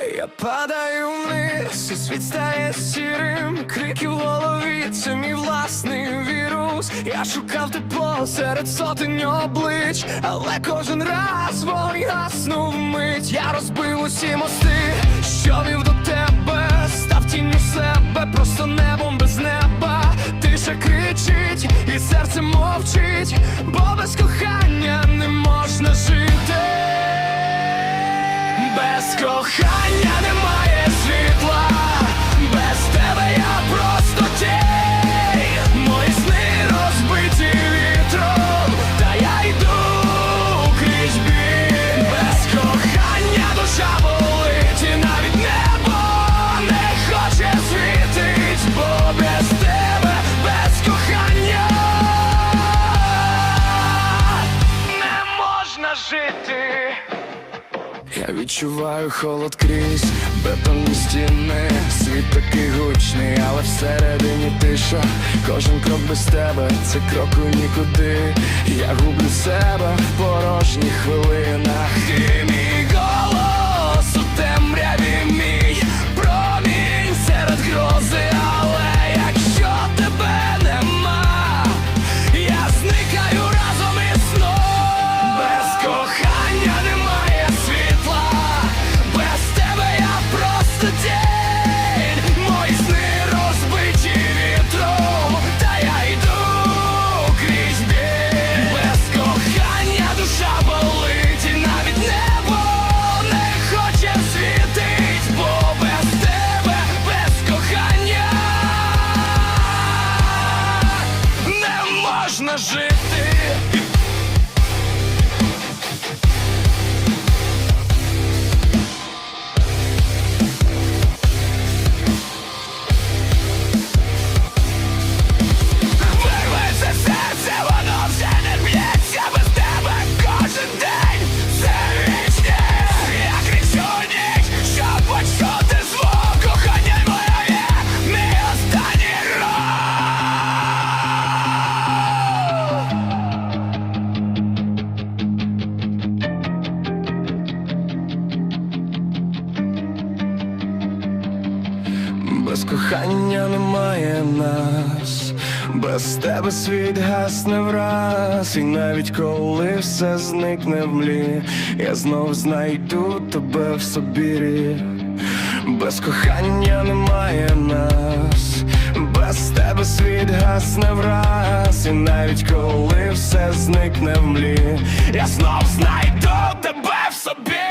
Я падаю вниз, і світ стає сірим, крики в голові, це мій власний вірус. Я шукав тепло серед сотень облич, але кожен раз вогонь гаснув мить. Я розбив усі мости, що вів до тебе, став тінню себе, просто небом без неба. Тиша кричить, і серце мовчить, бо кохання немає світла, без тебе я просто тінь. Мої сни розбиті вітром, та я йду крізь біль Без кохання душа болить, і навіть небо не хоче світить, бо без тебе, без кохання не можна жити. Я відчуваю холод крізь бетонні стіни. Світ такий гучний, але всередині тиша. Кожен крок без тебе, це крок у нікуди. Я гублю себе в порожні хвилинах можна жити. Без кохання немає нас, без тебе світ гасне враз, і навіть коли все зникне в млі, я знов знайду тебе в собі. Без кохання немає нас, без тебе світ гасне враз, і навіть коли все зникне в млі, я знов знайду тебе в собі.